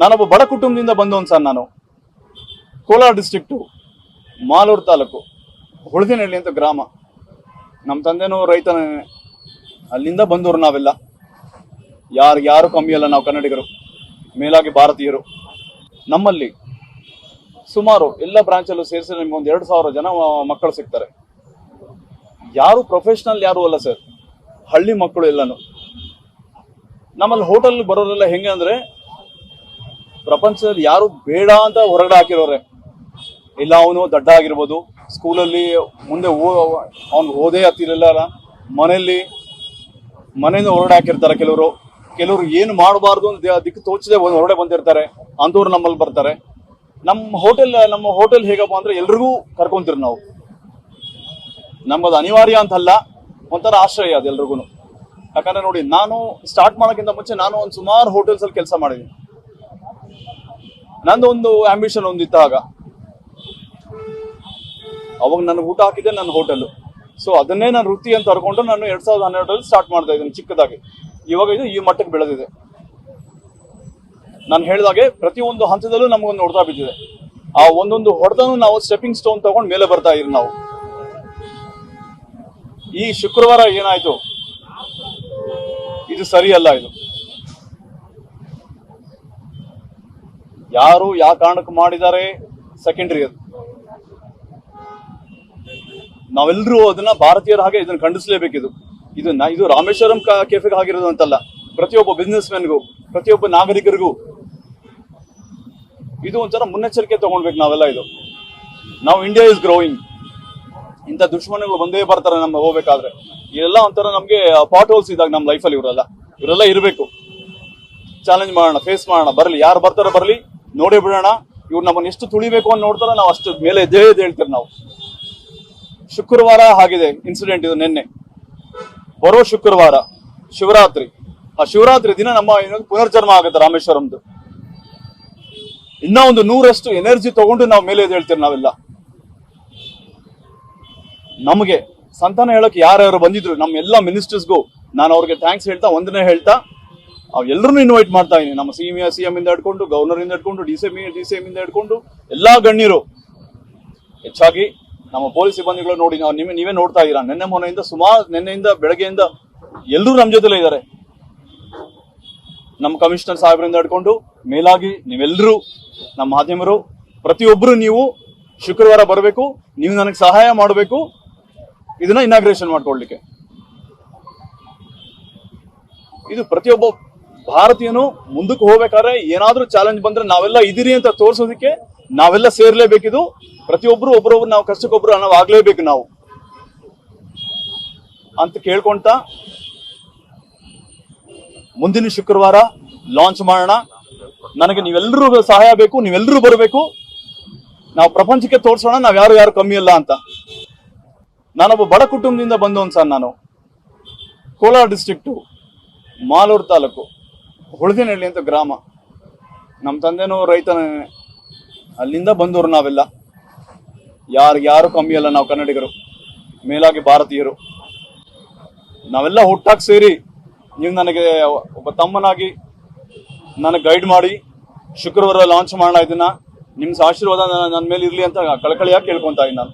ನಾನೊಬ್ಬ ಬಡ ಕುಟುಂಬದಿಂದ ಬಂದವನು ಸರ್ ನಾನು. ಕೋಲಾರ ಡಿಸ್ಟ್ರಿಕ್ಟು ಮಾಲೂರು ತಾಲೂಕು, ಹುಳದಿನಹಳ್ಳಿ ಅಂತ ಗ್ರಾಮ. ನಮ್ಮ ತಂದೆನೂ ರೈತನೇ. ಅಲ್ಲಿಂದ ಬಂದವರು ನಾವೆಲ್ಲ. ಯಾರು ಯಾರು ಕಮ್ಮಿ ಅಲ್ಲ ನಾವು ಕನ್ನಡಿಗರು. ಮೇಲಾಗಿ ಭಾರತೀಯರು. ನಮ್ಮಲ್ಲಿ ಸುಮಾರು ಎಲ್ಲ ಬ್ರಾಂಚಲ್ಲೂ ಸೇರಿಸಿ ನಿಮ್ಗೆ ಒಂದು ಎರಡು ಸಾವಿರ ಜನ ಮಕ್ಕಳು ಸಿಗ್ತಾರೆ. ಯಾರು ಪ್ರೊಫೆಷ್ನಲ್ ಯಾರು ಅಲ್ಲ ಸರ್. ಹಳ್ಳಿ ಮಕ್ಕಳು ಎಲ್ಲನೂ. ನಮ್ಮಲ್ಲಿ ಹೋಟೆಲ್ ಬರೋರೆಲ್ಲ ಹೆಂಗೆ ಅಂದ್ರೆ ಪ್ರಪಂಚದಲ್ಲಿ ಯಾರು ಬೇಡ ಅಂತ ಹೊರಗಡೆ ಹಾಕಿರೋರೆ. ಇಲ್ಲ, ಅವನು ದಡ್ಡ ಆಗಿರ್ಬೋದು ಸ್ಕೂಲಲ್ಲಿ ಮುಂದೆ ಅವ್ನು ಓದೇ ಹತ್ತಿರಲ್ಲ ಮನೆಯಲ್ಲಿ, ಮನೆಯಿಂದ ಹೊರಗಡೆ ಹಾಕಿರ್ತಾರೆ ಕೆಲವರು. ಕೆಲವರು ಏನು ಮಾಡಬಾರ್ದು ಅಂತ ದಿಕ್ಕು ತೋಚದೆ ಹೊರಡೆ ಬಂದಿರ್ತಾರೆ. ಅಂಥವ್ರು ನಮ್ಮಲ್ಲಿ ಬರ್ತಾರೆ. ನಮ್ಮ ಹೋಟೆಲ್ ನಮ್ಮ ಹೋಟೆಲ್ ಹೇಗಪ್ಪ ಅಂದ್ರೆ ಎಲ್ರಿಗೂ ಕರ್ಕೊಂತೀರಿ ನಾವು. ನಮ್ಗದು ಅನಿವಾರ್ಯ ಅಂತಲ್ಲ, ಒಂಥರ ಆಶ್ರಯ ಅದು ಎಲ್ರಿಗೂ ಯಾಕಂದರೆ ನೋಡಿ, ನಾನು ಸ್ಟಾರ್ಟ್ ಮಾಡೋಕ್ಕಿಂತ ಮುಂಚೆ ನಾನು ಒಂದು ಸುಮಾರು ಹೋಟೆಲ್ಸಲ್ಲಿ ಕೆಲಸ ಮಾಡಿದ್ದೀನಿ. ನಂದು ಒಂದು ಆಂಬಿಷನ್ ಒಂದಿತ್ತು ಆಗ ಅವಾಗ ನನಗೆ ಊಟ ಹಾಕಿದ್ದೆ ನನ್ನ ಹೋಟೆಲ್ ಸೊ ಅದನ್ನೇ ನಾನು ವೃತ್ತಿ ಅಂತ ಅರ್ಕೊಂಡು ನಾನು ಎರಡ್ ಸಾವಿರದ ಹನ್ನೆರಡರಲ್ಲಿ ಸ್ಟಾರ್ಟ್ ಮಾಡ್ತಾ ಇದ್ದೀನಿ, ಚಿಕ್ಕದಾಗಿ. ಇವಾಗ ಇದು ಈ ಮಟ್ಟಕ್ಕೆ ಬೆಳೆದಿದೆ. ನಾನು ಹೇಳಿದಾಗೆ ಪ್ರತಿಯೊಂದು ಹಂತದಲ್ಲೂ ನಮಗೊಂದು ನೋಡ್ತಾ ಬಿದ್ದಿದೆ. ಆ ಒಂದೊಂದು ಹೊಡೆದನು ನಾವು ಸ್ಟೆಪಿಂಗ್ ಸ್ಟೋನ್ ತಗೊಂಡು ಮೇಲೆ ಬರ್ತಾ ಇದ್ದೀವಿ ನಾವು. ಈ ಶುಕ್ರವಾರ ಏನಾಯ್ತು? ಇದು ಸರಿಯಲ್ಲ ಇದು. ಯಾರು ಯಾವ ಕಾರಣಕ್ಕೆ ಮಾಡಿದ್ದಾರೆ ಸೆಕೆಂಡರಿ ಅದು. ನಾವೆಲ್ಲರೂ ಅದನ್ನ ಭಾರತೀಯರ ಹಾಗೆ ಇದನ್ನ ಖಂಡಿಸಲೇಬೇಕಿದು. ಇದು ನ- ಇದು ರಾಮೇಶ್ವರಂ ಕೆಫೆಗೆ ಆಗಿರೋದು ಅಂತಲ್ಲ. ಪ್ರತಿಯೊಬ್ಬ ಬಿಸ್ನೆಸ್ ಮ್ಯಾನ್ಗೂ ಪ್ರತಿಯೊಬ್ಬ ನಾಗರಿಕರಿಗೂ ಇದು ಒಂಥರ ಮುನ್ನೆಚ್ಚರಿಕೆ ತಗೊಳ್ಬೇಕು ನಾವೆಲ್ಲ ಇದು. ನಾವು ಇಂಡಿಯಾ ಇಸ್ ಗ್ರೋಯಿಂಗ್ ಇಂಥ ದುಶ್ಮನಗಳು ಬಂದೇ ಬರ್ತಾರೆ ನಮ್ಗೆ ಹೋಗ್ಬೇಕಾದ್ರೆ. ಇದೆಲ್ಲ ಒಂಥರ ನಮ್ಗೆ ಪಾಟ್ ಹೋಲ್ಸ್ ಇದ್ದಾಗ ನಮ್ಮ ಲೈಫಲ್ಲಿ ಇವರೆಲ್ಲ. ಇವರೆಲ್ಲ ಇರಬೇಕು. ಚಾಲೆಂಜ್ ಮಾಡೋಣ ಫೇಸ್ ಮಾಡೋಣ, ಬರಲಿ. ಯಾರು ಬರ್ತಾರೋ ಬರಲಿ? ನೋಡೇ ಬಿಡೋಣ. ಇವ್ರು ನಮ್ಮನ್ನ ಎಷ್ಟು ತುಳಿಬೇಕು ಅಂತ ನೋಡ್ತಾರ ನಾವು ಅಷ್ಟು ಮೇಲೆ ಎದ್ದೇ ಎದ್ದು ಹೇಳ್ತೀವಿ ನಾವು. ಶುಕ್ರವಾರ ಆಗಿದೆ ಇನ್ಸಿಡೆಂಟ್ ಇದು ನಿನ್ನೆ. ಬರೋ ಶುಕ್ರವಾರ, ಶಿವರಾತ್ರಿ. ಆ ಶಿವರಾತ್ರಿ ದಿನ ನಮ್ಮ ಪುನರ್ಜನ್ಮ ಆಗುತ್ತೆ ರಾಮೇಶ್ವರಂದು. ಇನ್ನ ಒಂದು ನೂರಷ್ಟು ಎನರ್ಜಿ ತಗೊಂಡು ನಾವು ಮೇಲೆ ನಾವೆಲ್ಲ. ನಮಗೆ ಸಂತಾನ ಹೇಳಕ್ ಯಾರ್ಯಾರು ಬಂದಿದ್ರು ನಮ್ಮ ಎಲ್ಲ ಮಿನಿಸ್ಟರ್ಸ್ಗೂ ನಾನು ಅವ್ರಿಗೆ ಥ್ಯಾಂಕ್ಸ್ ಹೇಳ್ತಾ ಒಂದನೇ ಹೇಳ್ತಾ ಎಲ್ಲರನ್ನೂ ಇನ್ವೈಟ್ ಮಾಡ್ತಾ ಇದ್ದೀನಿ ನಮ್ಮ ಸಿ ಸಿ ಎಂ ಇಂದ ಹಿಡ್ಕೊಂಡು ಗವರ್ನರ್ ಇಂದ ಹಿಡ್ಕೊಂಡು D C M D C M ಇಂದ ಹಿಡ್ಕೊಂಡು ಎಲ್ಲಾ ಗಣ್ಯರು. ಹೆಚ್ಚಾಗಿ ನಮ್ಮ ಪೊಲೀಸ್ ಸಿಬ್ಬಂದಿಗಳು ನೋಡಿ, ನಾವು ನಿಮಗೆ ನೀವೇ ನೋಡ್ತಾ ಇದ್ದೀರಾ. ನಿನ್ನೆ ಮೊನ್ನೆಯಿಂದ ಸುಮಾರು ನಿನ್ನೆಯಿಂದ ಬೆಳಗ್ಗೆಯಿಂದ ಎಲ್ಲರೂ ನಮ್ಮ ಜೊತೆಲೇ ಇದ್ದಾರೆ. ನಮ್ಮ ಕಮಿಷನರ್ ಸಾಹೇಬರಿಂದ ಹಿಡ್ಕೊಂಡು ಮೇಲಾಗಿ ನೀವೆಲ್ಲರೂ, ನಮ್ಮ ಮಾಧ್ಯಮರು ಪ್ರತಿಯೊಬ್ಬರು ನೀವು ಶುಕ್ರವಾರ ಬರಬೇಕು. ನೀವು ನನಗೆ ಸಹಾಯ ಮಾಡಬೇಕು. ಇದನ್ನ ಇನಾಗ್ರೇಷನ್ ಮಾಡ್ಕೊಳ್ಲಿಕ್ಕೆ ಇದು ಪ್ರತಿಯೊಬ್ಬ ಭಾರತೀಯನು ಮುಂದಕ್ಕೆ ಹೋಗ್ಬೇಕಾದ್ರೆ ಏನಾದ್ರೂ ಚಾಲೆಂಜ್ ಬಂದ್ರೆ ನಾವೆಲ್ಲ ಇದೀರಿ ಅಂತ ತೋರಿಸೋದಕ್ಕೆ ನಾವೆಲ್ಲ ಸೇರ್ಲೇಬೇಕಿದು. ಪ್ರತಿಯೊಬ್ರು ಒಬ್ಬರೊಬ್ರು ನಾವು ಕಷ್ಟಕ್ಕೊಬ್ರು ನಾವು ಆಗ್ಲೇಬೇಕು ನಾವು. ಅಂತ ಕೇಳ್ಕೊಂತ ಮುಂದಿನ ಶುಕ್ರವಾರ ಲಾಂಚ್ ಮಾಡೋಣ. ನನಗೆ ನೀವೆಲ್ಲರೂ ಸಹಾಯ ಬೇಕು ನೀವೆಲ್ಲರೂ ಬರಬೇಕು. ನಾವು ಪ್ರಪಂಚಕ್ಕೆ ತೋರಿಸೋಣ, ನಾವು ಯಾರು ಯಾರು ಕಮ್ಮಿ ಇಲ್ಲ ಅಂತ. ನಾನೊಬ್ಬ ಬಡ ಕುಟುಂಬದಿಂದ ಬಂದವನ್ ಸರ್ ನಾನು. ಕೋಲಾರ ಡಿಸ್ಟ್ರಿಕ್ಟು ಮಾಲೂರು ತಾಲೂಕು. ಹುಳದಿನಹಳ್ಳಿ ಅಂತ ಗ್ರಾಮ. ನಮ್ಮ ತಂದೆನೂ ರೈತನೇ. ಅಲ್ಲಿಂದ ಬಂದವರು ನಾವೆಲ್ಲ. ಯಾರು ಯಾರು ಕಮ್ಮಿ ಅಲ್ಲ ನಾವು ಕನ್ನಡಿಗರು. ಮೇಲಾಗಿ ಭಾರತೀಯರು. ನಾವೆಲ್ಲ ಹುಟ್ಟಾಕ್ ಸೇರಿ ನೀವು ನನಗೆ ಒಬ್ಬ ತಮ್ಮನಾಗಿ ನನಗೆ ಗೈಡ್ ಮಾಡಿ ಶುಕ್ರವಾರ ಲಾಂಚ್ ಮಾಡೋಣ ಇದನ್ನ. ನಿಮ್ಮ ಆಶೀರ್ವಾದ ನನ್ನ ಮೇಲೆ ಇರಲಿ ಅಂತ ಕಳಕಳಿಯಾಗಿ ಕೇಳ್ಕೊತಾ ಇದ್ದೀನಿ ನಾನು.